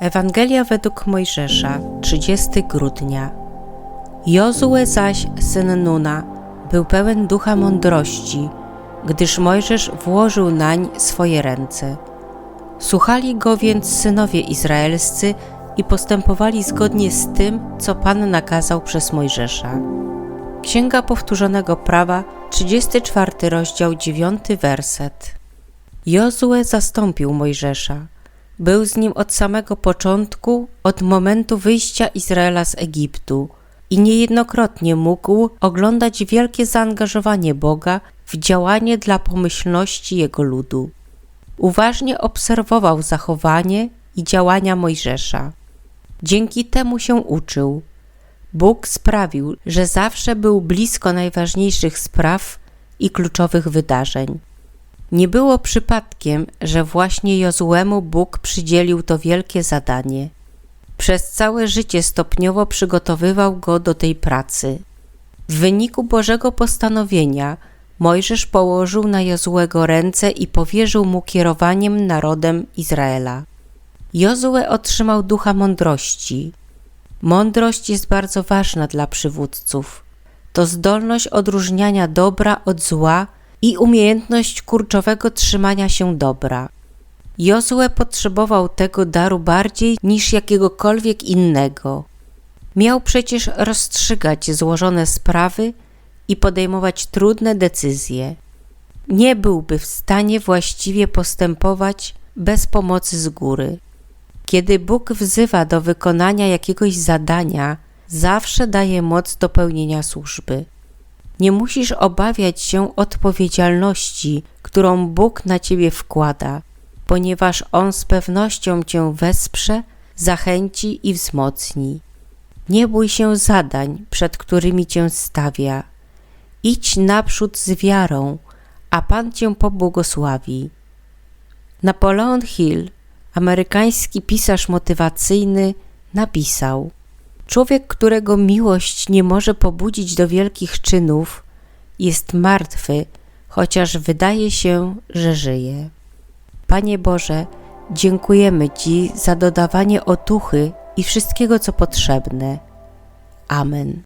Ewangelia według Mojżesza, 30 grudnia. Jozue zaś, syn Nuna, był pełen ducha mądrości, gdyż Mojżesz włożył nań swoje ręce. Słuchali go więc synowie izraelscy i postępowali zgodnie z tym, co Pan nakazał przez Mojżesza. Księga Powtórzonego Prawa, 34 rozdział, 9 werset. Jozue zastąpił Mojżesza. Był z nim od samego początku, od momentu wyjścia Izraela z Egiptu i niejednokrotnie mógł oglądać wielkie zaangażowanie Boga w działanie dla pomyślności jego ludu. Uważnie obserwował zachowanie i działania Mojżesza. Dzięki temu się uczył. Bóg sprawił, że zawsze był blisko najważniejszych spraw i kluczowych wydarzeń. Nie było przypadkiem, że właśnie Jozuemu Bóg przydzielił to wielkie zadanie. Przez całe życie stopniowo przygotowywał go do tej pracy. W wyniku Bożego postanowienia Mojżesz położył na Jozuego ręce i powierzył mu kierowaniem narodem Izraela. Jozue otrzymał ducha mądrości. Mądrość jest bardzo ważna dla przywódców. To zdolność odróżniania dobra od zła i umiejętność kurczowego trzymania się dobra. Jozue potrzebował tego daru bardziej niż jakiegokolwiek innego. Miał przecież rozstrzygać złożone sprawy i podejmować trudne decyzje. Nie byłby w stanie właściwie postępować bez pomocy z góry. Kiedy Bóg wzywa do wykonania jakiegoś zadania, zawsze daje moc do pełnienia służby. Nie musisz obawiać się odpowiedzialności, którą Bóg na ciebie wkłada, ponieważ On z pewnością cię wesprze, zachęci i wzmocni. Nie bój się zadań, przed którymi cię stawia. Idź naprzód z wiarą, a Pan cię pobłogosławi. Napoleon Hill, amerykański pisarz motywacyjny, napisał: Człowiek, którego miłość nie może pobudzić do wielkich czynów, jest martwy, chociaż wydaje się, że żyje. Panie Boże, dziękujemy Ci za dodawanie otuchy i wszystkiego, co potrzebne. Amen.